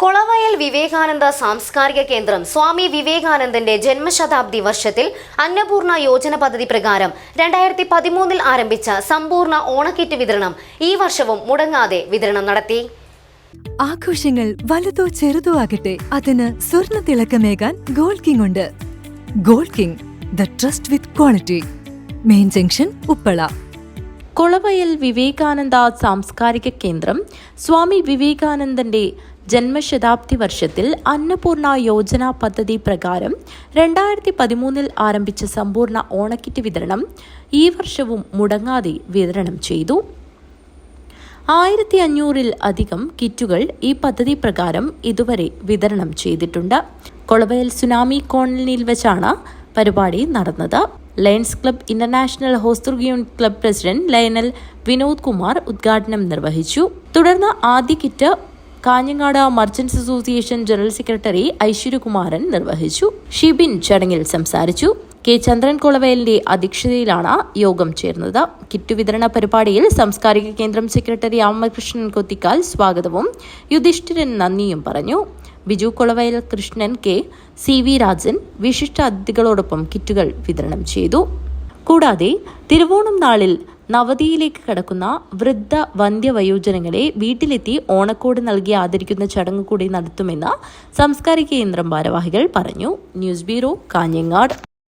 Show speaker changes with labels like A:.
A: കൊളവയൽ വിവേകാനന്ദ സാംസ്കാരിക കേന്ദ്രം സ്വാമി വിവേകാനന്ദന്റെ ജന്മശതാബ്ദി വർഷത്തിൽ അന്നപൂർണ യോജന പദ്ധതി പ്രകാരം രണ്ടായിരത്തി പതിമൂന്നിൽ ആരംഭിച്ച സമ്പൂർണ ഓണക്കിറ്റ് വിതരണം ഈ വർഷവും മുടങ്ങാതെ വിതരണം നടത്തി.
B: ആഘോഷങ്ങൾ വലുതോ ചെറുതോ ആകട്ടെ അതിന് സ്വർണ തിളക്കമേകാൻ ഗോൾഡ് കിങ് ഉണ്ട്. Gold king the trust with quality. Main junction Uppala.
C: Kolavayal Vivekananda സാംസ്കാരിക കേന്ദ്രം സ്വാമി വിവേകാനന്ദന്റെ ജന്മശതാബ്ദി വർഷത്തിൽ അന്നപൂർണ യോജന പദ്ധതി പ്രകാരം രണ്ടായിരത്തി പതിമൂന്നിൽ ആരംഭിച്ച സമ്പൂർണ ഓണക്കിറ്റ് വിതരണം ഈ വർഷവും മുടങ്ങാതെ വിതരണം ചെയ്തു. ആയിരത്തി അഞ്ഞൂറിൽ അധികം കിറ്റുകൾ ഈ പദ്ധതി പ്രകാരം ഇതുവരെ വിതരണം ചെയ്തിട്ടുണ്ട്. കൊളവയൽ സുനാമി കോളനിയിൽ വെച്ചാണ് പരിപാടി നടന്നത്. Lions club international Hosdurg unit club president Lionel Vinod Kumar ഉദ്ഘാടനം നിർവഹിച്ചു. തുടർന്ന് ആദ്യ kit Kanhangad merchants association general secretary Aishwaryakumaran നിർവഹിച്ചു. ഷിബിൻ ചടങ്ങിൽ സംസാരിച്ചു. കെ ചന്ദ്രൻ കൊളവയലിന്റെ അധ്യക്ഷതയിലാണ് യോഗം ചേർന്നത്. കിറ്റ് വിതരണ പരിപാടിയിൽ സാംസ്കാരിക കേന്ദ്രം സെക്രട്ടറി രാമകൃഷ്ണൻ കൊത്തിക്കാൽ സ്വാഗതവും യുധിഷ്ഠിരൻ നന്ദിയും പറഞ്ഞു. Biju Kulavayal Krishnan K C V Rajan വിശിഷ്ട അതിഥികളോടൊപ്പം കിറ്റുകൾ വിതരണം ചെയ്തു. കൂടാതെ തിരുവോണം നാളിൽ നവതിയിലേക്ക് കടക്കുന്ന വൃദ്ധ വന്ധ്യവയോജനങ്ങളെ വീട്ടിലെത്തി ഓണക്കോട് നൽകി ആദരിക്കുന്ന ചടങ്ങ് കൂടി നടത്തുമെന്ന് സാംസ്കാരിക കേന്ദ്രം ഭാരവാഹികൾ പറഞ്ഞു. News bureau Kanhangad.